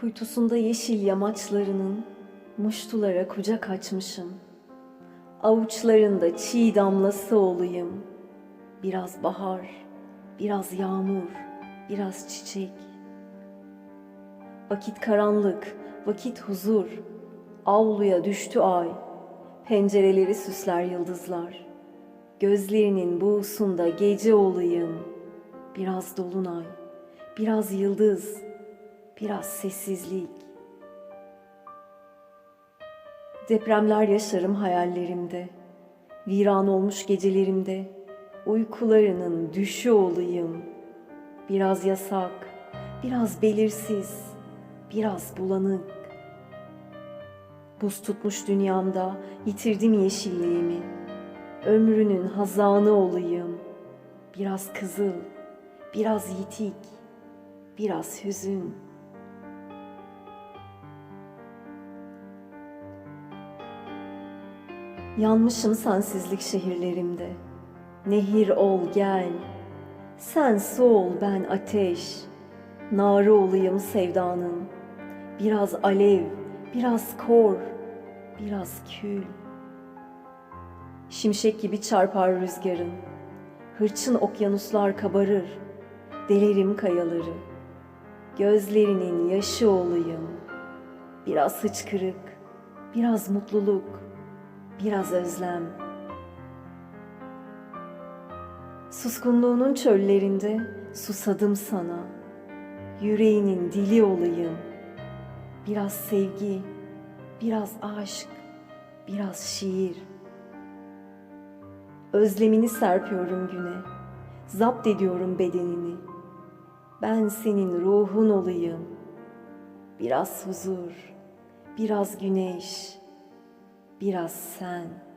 Kuytusunda yeşil yamaçlarının muştulara kucak açmışım. Avuçlarında çiğ damlası olayım. Biraz bahar, biraz yağmur, biraz çiçek. Vakit karanlık, vakit huzur. Avluya düştü ay. Pencereleri süsler yıldızlar. Gözlerinin buğusunda gece olayım. Biraz dolunay, biraz yıldız, biraz sessizlik. Depremler yaşarım hayallerimde. Viran olmuş gecelerimde. Uykularının düşü olayım. Biraz yasak, biraz belirsiz, biraz bulanık. Buz tutmuş dünyamda yitirdim yeşilliğimi. Ömrünün hazanı olayım. Biraz kızıl, biraz yitik, biraz hüzün. Yanmışım sensizlik şehirlerimde. Nehir ol gel. Sen su ol ben ateş. Narı olayım sevdanın. Biraz alev, biraz kor, biraz kül. Şimşek gibi çarpar rüzgarın. Hırçın okyanuslar kabarır. Delerim kayaları. Gözlerinin yaşı olayım. Biraz hıçkırık, biraz mutluluk, biraz özlem. Suskunluğunun çöllerinde susadım sana. Yüreğinin dili olayım. Biraz sevgi, biraz aşk, biraz şiir. Özlemini serpiyorum güne. Zapt ediyorum bedenini. Ben senin ruhun olayım. Biraz huzur, biraz güneş, biraz sen.''